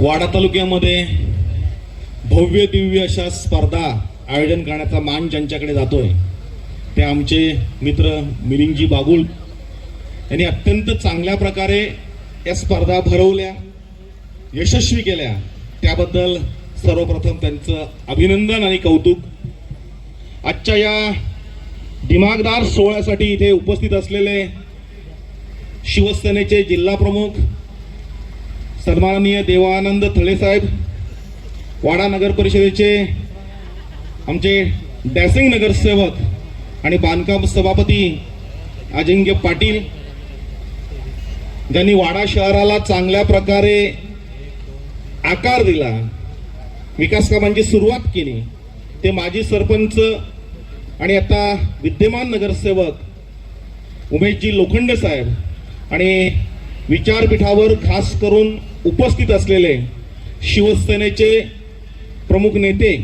वाडा तालुक्यामध्ये भव्य दिव्य अशा स्पर्धा आयोजन करण्याचा मान ज्यांच्याकडे जातोय ते आमचे मित्र मिलिंगजी बागुल. यांनी अत्यंत चांगल्या प्रकारे या स्पर्धा भरवल्या यशस्वी केल्या. त्याबद्दल सर्वप्रथम त्यांचं अभिनंदन आणि कौतुक. आजच्या या दिमागदार सोहळ्यासाठी इथे उपस्थित असलेले शिवसेनेचे जिल्हा प्रमुख सन्माननीय देवानंद थळे साहेब वाडा नगर परिषदेचे आमचे डॅसिंग नगरसेवक आणि बांधकाम सभापती अजिंक्य पाटील ज्यांनी वाडा शहराला चांगल्या प्रकारे आकार दिला विकास कामांची सुरुवात केली ते माजी सरपंच आणि आता विद्यमान नगरसेवक उमेशजी लोखंड साहेब आणि विचारपीठावर खास करून उपस्थित असलेले शिवसेनेचे प्रमुख नेते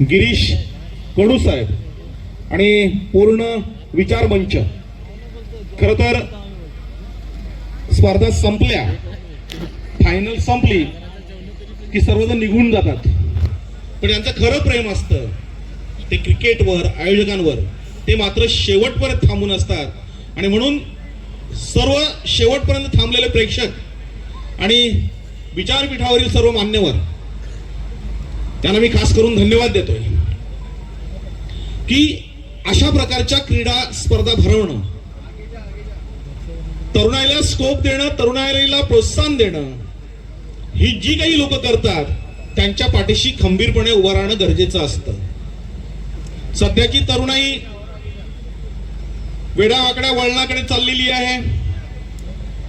गिरीश कडू साहेब आणि पूर्ण विचार मंच. खर तर स्पर्धा संपल्या. फायनल संपली की सर्वजण निघून जातात. पण यांचं खरं प्रेम असतं. ते क्रिकेटवर आयोजकांवर ते मात्र शेवटपर्यंत थांबून असतात. आणि म्हणून सर्व शेवटपर्यंत थांबलेले प्रेक्षक आणि विचारपीठावरील सर्व मान्यवर त्यांना मी खास करून धन्यवाद देतोय की अशा प्रकारच्या क्रीडा स्पर्धा भरवणं तरुणाईला स्कोप देणं तरुणाईला प्रोत्साहन देणं ही जी काही लोक करतात त्यांच्या पाठीशी खंबीरपणे उभं राहणं गरजेचं असतं. सध्याची तरुणाई वेडावाकड्या वळणाकडे चाललेली आहे.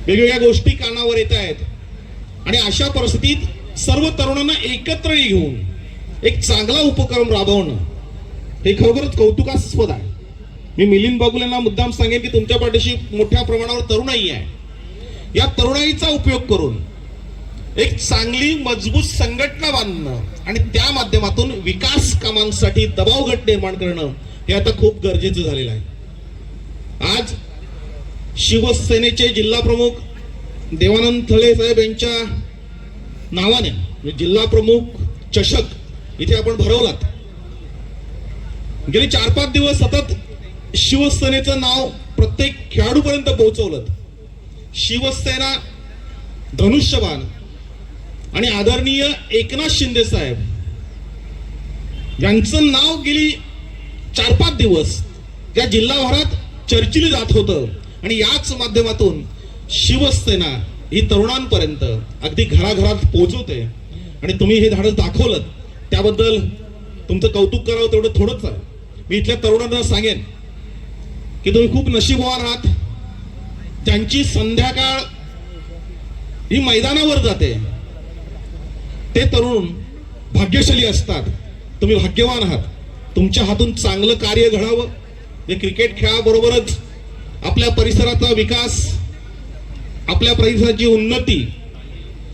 वेगवेगळ्या गोष्टी कानावर येत आहेत. आणि अशा परिस्थितीत सर्व तरुणांना एकत्र घेऊन एक चांगला उपक्रम राबवणं हे खरोखरच कौतुकास्पद आहे. मी मिलिंद बागुल यांना मुद्दाम सांगेन की तुमच्या पाठीशी मोठ्या प्रमाणावर तरुणाई आहे. या तरुणाईचा उपयोग करून एक चांगली मजबूत संघटना बांधणं आणि त्या माध्यमातून विकास कामांसाठी दबाव गट निर्माण करणं हे आता खूप गरजेचं झालेलं आहे. आज शिवसेनेचे जिल्हा प्रमुख देवानंद थळे साहेब यांच्या नावाने म्हणजे जिल्हा प्रमुख चषक इथे आपण भरवलात. गेले चार पाच दिवस सतत शिवसेनेचं नाव प्रत्येक खेळाडूपर्यंत पोहोचवलं. शिवसेना धनुष्यबाण आणि आदरणीय एकनाथ शिंदे साहेब यांचं नाव गेली चार पाच दिवस त्या जिल्हाभरात चर्चिली जात होतं. आणि याच माध्यमातून शिवसेना ही तरुणांपर्यंत अगदी घराघरात पोहोचवते. आणि तुम्ही हे धाडस दाखवलं त्याबद्दल तुमचं कौतुक करावं तेवढं थोडंच आहे. मी इथल्या तरुणांना सांगेन की तुम्ही खूप नशीबवान आहात. त्यांची संध्याकाळ ही मैदानावर जाते ते तरुण भाग्यशाली असतात. तुम्ही भाग्यवान आहात. तुमच्या हातून चांगलं कार्य घडावं. हे क्रिकेट खेळाबरोबरच आपल्या परिसराचा विकास आपल्या परिसराची उन्नती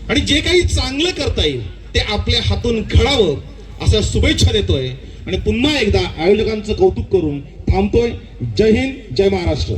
आणि जे काही चांगलं करता येईल ते आपल्या हातून घडावं अशा शुभेच्छा देतोय. आणि पुन्हा एकदा आयोजकांचं कौतुक करून थांबतोय. जय हिंद जय महाराष्ट्र.